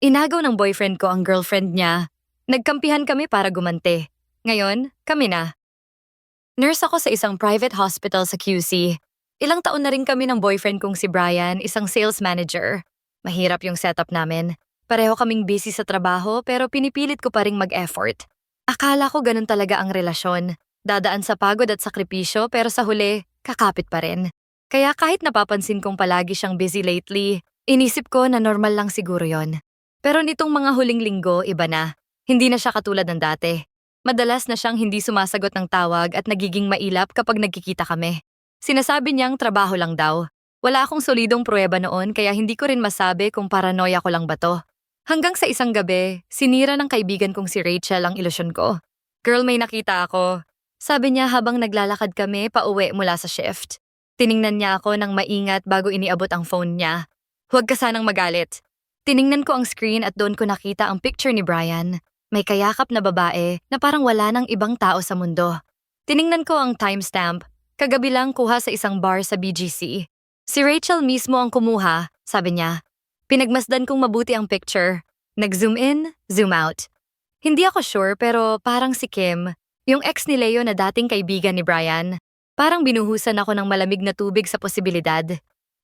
Inagaw ng boyfriend ko ang girlfriend niya. Nagkampihan kami para gumante. Ngayon, kami na. Nurse ako sa isang private hospital sa QC. Ilang taon na rin kami ng boyfriend kong si Brian, isang sales manager. Mahirap yung setup namin. Pareho kaming busy sa trabaho pero pinipilit ko pa ring mag-effort. Akala ko ganun talaga ang relasyon. Dadaan sa pagod at sakripisyo pero sa huli, kakapit pa rin. Kaya kahit napapansin kong palagi siyang busy lately, inisip ko na normal lang siguro yon. Pero nitong mga huling linggo, iba na. Hindi na siya katulad ng dati. Madalas na siyang hindi sumasagot ng tawag at nagiging mailap kapag nagkikita kami. Sinasabi niyang trabaho lang daw. Wala akong solidong pruweba noon kaya hindi ko rin masabi kung paranoia ko lang ba to. Hanggang sa isang gabi, sinira ng kaibigan kong si Rachel ang ilusyon ko. Girl, may nakita ako. Sabi niya habang naglalakad kami pauwi mula sa shift. Tiningnan niya ako ng maingat bago iniabot ang phone niya. Huwag ka sanang magalit. Tiningnan ko ang screen at doon ko nakita ang picture ni Brian. May kayakap na babae na parang wala ng ibang tao sa mundo. Tiningnan ko ang timestamp. Kagabi lang kuha sa isang bar sa BGC. Si Rachel mismo ang kumuha, sabi niya. Pinagmasdan kong mabuti ang picture. Nag-zoom in, zoom out. Hindi ako sure pero parang si Kim, yung ex ni Leo na dating kaibigan ni Brian. Parang binuhusan ako ng malamig na tubig sa posibilidad.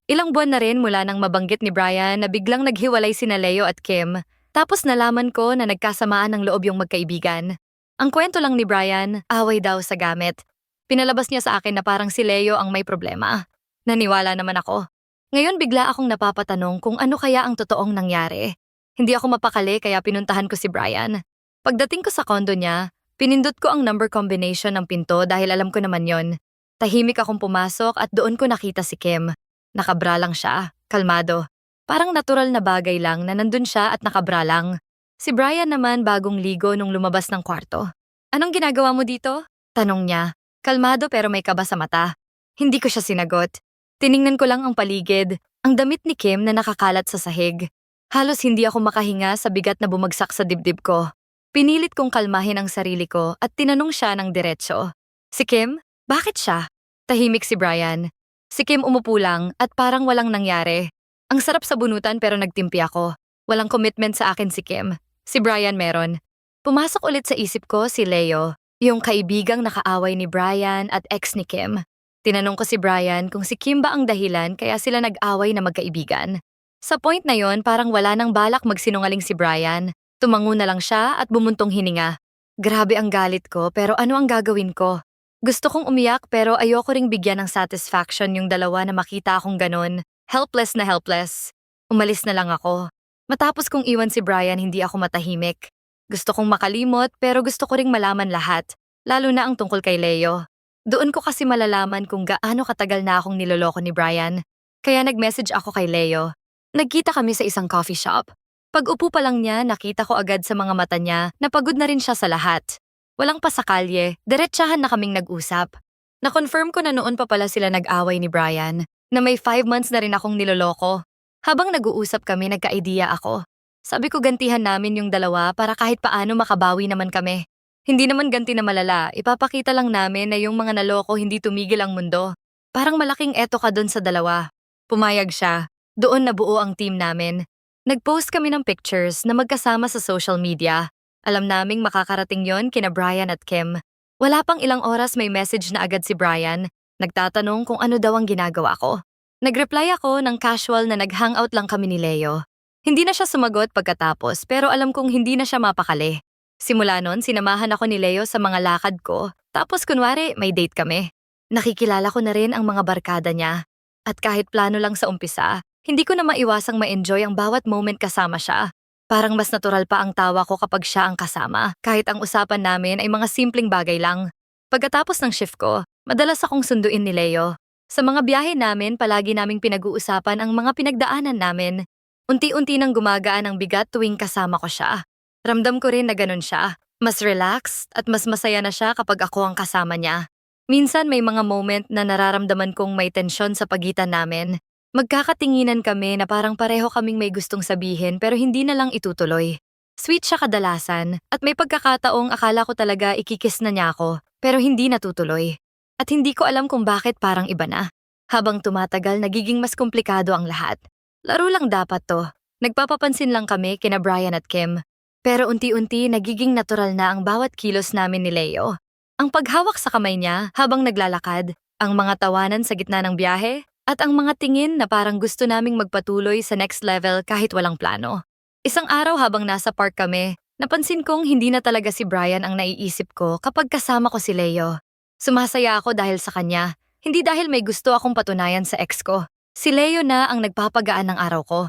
Ilang buwan na rin mula nang mabanggit ni Brian na biglang naghiwalay sina Leo at Kim, tapos nalaman ko na nagkasamaan ng loob yung magkaibigan. Ang kwento lang ni Brian, away daw sa gamit. Pinalabas niya sa akin na parang si Leo ang may problema. Naniwala naman ako. Ngayon bigla akong napapatanong kung ano kaya ang totoong nangyari. Hindi ako mapakali kaya pinuntahan ko si Brian. Pagdating ko sa kondo niya, pinindot ko ang number combination ng pinto dahil alam ko naman yon. Tahimik akong pumasok at doon ko nakita si Kim. Nakabra lang siya, kalmado. Parang natural na bagay lang na nandun siya at nakabra lang. Si Brian naman bagong ligo nung lumabas ng kwarto. Anong ginagawa mo dito? Tanong niya. Kalmado pero may kaba sa mata. Hindi ko siya sinagot. Tiningnan ko lang ang paligid, ang damit ni Kim na nakakalat sa sahig. Halos hindi ako makahinga sa bigat na bumagsak sa dibdib ko. Pinilit kong kalmahin ang sarili ko at tinanong siya ng diretsyo. Si Kim? Bakit siya? Tahimik si Brian. Si Kim umupo lang at parang walang nangyari. Ang sarap sa bunutan pero nagtimpi ako. Walang commitment sa akin si Kim. Si Brian meron. Pumasok ulit sa isip ko si Leo, yung kaibigang nakaaway ni Brian at ex ni Kim. Tinanong ko si Brian kung si Kim ba ang dahilan kaya sila nag-away na magkaibigan. Sa point na yon parang wala nang balak magsinungaling si Brian. Tumango na lang siya at bumuntong hininga. Grabe ang galit ko pero ano ang gagawin ko? Gusto kong umiyak pero ayoko ring bigyan ng satisfaction yung dalawa na makita akong ganun. Helpless na helpless. Umalis na lang ako. Matapos kong iwan si Brian, hindi ako matahimik. Gusto kong makalimot pero gusto ko ring malaman lahat, lalo na ang tungkol kay Leo. Doon ko kasi malalaman kung gaano katagal na akong niloloko ni Brian. Kaya nag-message ako kay Leo. Nagkita kami sa isang coffee shop. Pag upo pa lang niya, nakita ko agad sa mga mata niya na pagod na rin siya sa lahat. Walang pasakalye, diretsahan na kaming nag-usap. Na-confirm ko na noon pa pala sila nag-away ni Brian, na may five months na rin akong niloloko. Habang nag-uusap kami, nagka-idea ako. Sabi ko gantihan namin yung dalawa para kahit paano makabawi naman kami. Hindi naman ganti na malala, ipapakita lang namin na yung mga naloko hindi tumigil ang mundo. Parang malaking eto ka doon sa dalawa. Pumayag siya. Doon nabuo ang team namin. Nag-post kami ng pictures na magkasama sa social media. Alam naming makakarating yon kina Brian at Kim. Wala pang ilang oras may message na agad si Brian. Nagtatanong kung ano daw ang ginagawa ko. Nag-reply ako ng casual na nag-hangout lang kami ni Leo. Hindi na siya sumagot pagkatapos pero alam kong hindi na siya mapakali. Simula noon, sinamahan ako ni Leo sa mga lakad ko. Tapos kunwari, may date kami. Nakikilala ko na rin ang mga barkada niya. At kahit plano lang sa umpisa, hindi ko na maiwasang ma-enjoy ang bawat moment kasama siya. Parang mas natural pa ang tawa ko kapag siya ang kasama, kahit ang usapan namin ay mga simpleng bagay lang. Pagkatapos ng shift ko, madalas akong sunduin ni Leo. Sa mga biyahe namin, palagi naming pinag-uusapan ang mga pinagdaanan namin. Unti-unti nang gumagaan ang bigat tuwing kasama ko siya. Ramdam ko rin na ganun siya. Mas relaxed at mas masaya na siya kapag ako ang kasama niya. Minsan may mga moment na nararamdaman kong may tensyon sa pagitan namin. Magkakatinginan kami na parang pareho kaming may gustong sabihin pero hindi na lang itutuloy. Sweet siya kadalasan at may pagkakataong akala ko talaga ikikis na niya ako pero hindi natutuloy. At hindi ko alam kung bakit parang iba na. Habang tumatagal nagiging mas komplikado ang lahat. Laro lang dapat to. Nagpapapansin lang kami kina Brian at Kim. Pero unti-unti nagiging natural na ang bawat kilos namin ni Leo. Ang paghawak sa kamay niya habang naglalakad, ang mga tawanan sa gitna ng biyahe, at ang mga tingin na parang gusto naming magpatuloy sa next level kahit walang plano. Isang araw habang nasa park kami, napansin kong hindi na talaga si Brian ang naiisip ko kapag kasama ko si Leo. Sumasaya ako dahil sa kanya, hindi dahil may gusto akong patunayan sa ex ko. Si Leo na ang nagpapagaan ng araw ko.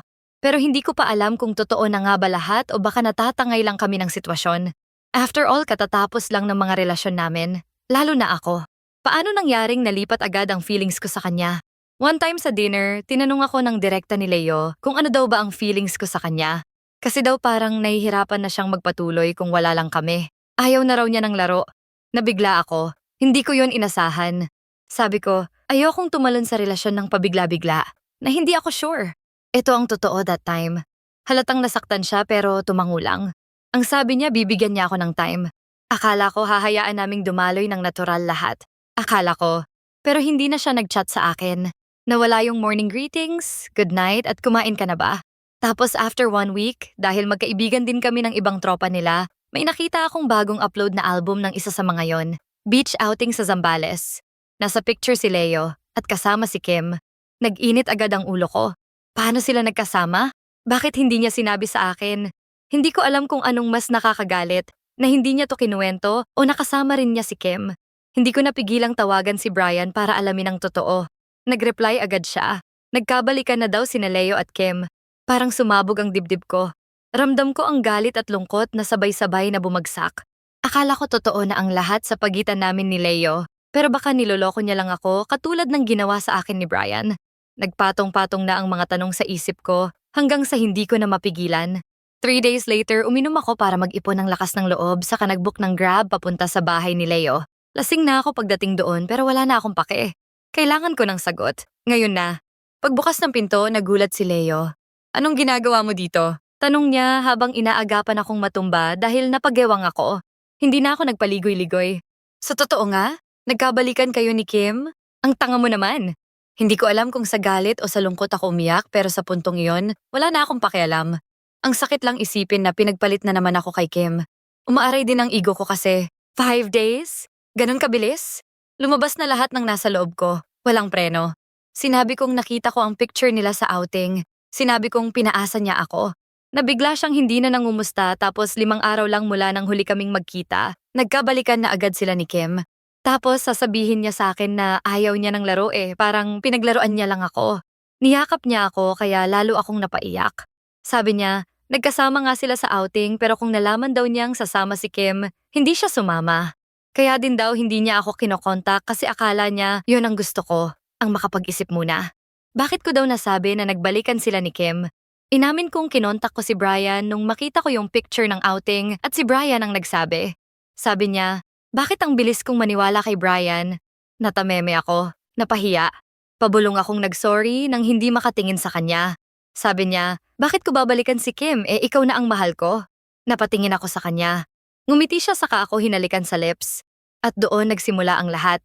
Pero hindi ko pa alam kung totoo na nga ba lahat o baka natatangay lang kami ng sitwasyon. After all, katatapos lang ng mga relasyon namin, lalo na ako. Paano nangyaring nalipat agad ang feelings ko sa kanya? One time sa dinner, tinanong ako ng direkta ni Leo kung ano daw ba ang feelings ko sa kanya. Kasi daw parang nahihirapan na siyang magpatuloy kung wala lang kami. Ayaw na raw niya ng laro. Nabigla ako. Hindi ko yon inasahan. Sabi ko, ayokong tumalon sa relasyon ng pabigla-bigla na hindi ako sure. Ito ang totoo that time. Halatang nasaktan siya pero tumango lang. Ang sabi niya bibigyan niya ako ng time. Akala ko hahayaan naming dumaloy ng natural lahat. Akala ko. Pero hindi na siya nag-chat sa akin. Nawala yung morning greetings, good night at kumain ka na ba? Tapos after one week, dahil magkaibigan din kami ng ibang tropa nila, may nakita akong bagong upload na album ng isa sa mga yon. Beach outing sa Zambales. Nasa picture si Leo at kasama si Kim. Nag-init agad ang ulo ko. Paano sila nagkasama? Bakit hindi niya sinabi sa akin? Hindi ko alam kung anong mas nakakagalit, na hindi niya to kinuwento o nakasama rin niya si Kim. Hindi ko napigilang tawagan si Brian para alamin ang totoo. Nag-reply agad siya. Nagkabalikan na daw sina Leo at Kim. Parang sumabog ang dibdib ko. Ramdam ko ang galit at lungkot na sabay-sabay na bumagsak. Akala ko totoo na ang lahat sa pagitan namin ni Leo, pero baka niloloko niya lang ako katulad ng ginawa sa akin ni Brian. Nagpatong-patong na ang mga tanong sa isip ko hanggang sa hindi ko na mapigilan. Three days later, uminom ako para mag-ipon ng lakas ng loob sa kanagbook ng grab papunta sa bahay ni Leo. Lasing na ako pagdating doon pero wala na akong pake. Kailangan ko ng sagot. Ngayon na. Pagbukas ng pinto, nagulat si Leo. Anong ginagawa mo dito? Tanong niya habang inaagapan akong matumba dahil napagewang ako. Hindi na ako nagpaligoy-ligoy. Sa totoo nga, nagkabalikan kayo ni Kim? Ang tanga mo naman. Hindi ko alam kung sa galit o sa lungkot ako umiyak pero sa puntong iyon, wala na akong pakialam. Ang sakit lang isipin na pinagpalit na naman ako kay Kim. Umaaray din ang ego ko kasi. Five days? Ganon kabilis? Lumabas na lahat ng nasa loob ko. Walang preno. Sinabi kong nakita ko ang picture nila sa outing. Sinabi kong pinaasa niya ako. Nabigla siyang hindi na nangumusta tapos limang araw lang mula nang huli kaming magkita. Nagkabalikan na agad sila ni Kim. Tapos sasabihin niya sa akin na ayaw niya ng laro eh, parang pinaglaruan niya lang ako. Niyakap niya ako kaya lalo akong napaiyak. Sabi niya, nagkasama nga sila sa outing pero kung nalaman daw niyang sasama si Kim, hindi siya sumama. Kaya din daw hindi niya ako kinokontak kasi akala niya yun ang gusto ko, ang makapag-isip muna. Bakit ko daw nasabi na nagbalikan sila ni Kim? Inamin kong kinontak ko si Brian nung makita ko yung picture ng outing at si Brian ang nagsabi. Sabi niya, bakit ang bilis kong maniwala kay Brian? Natameme ako, napahiya. Pabulong akong nagsorry nang hindi makatingin sa kanya. Sabi niya, bakit ko babalikan si Kim eh ikaw na ang mahal ko? Napatingin ako sa kanya. Ngumiti siya saka ako hinalikan sa lips. At doon nagsimula ang lahat.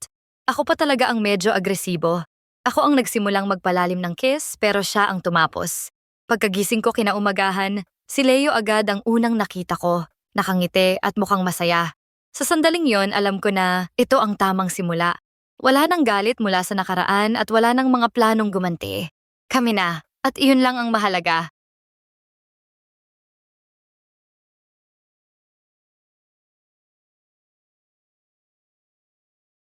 Ako pa talaga ang medyo agresibo. Ako ang nagsimulang magpalalim ng kiss pero siya ang tumapos. Pagkagising ko kinaumagahan, si Leo agad ang unang nakita ko. Nakangiti at mukhang masaya. Sa sandaling yon, alam ko na ito ang tamang simula. Wala nang galit mula sa nakaraan at wala nang mga planong gumanti. Kami na, at iyon lang ang mahalaga.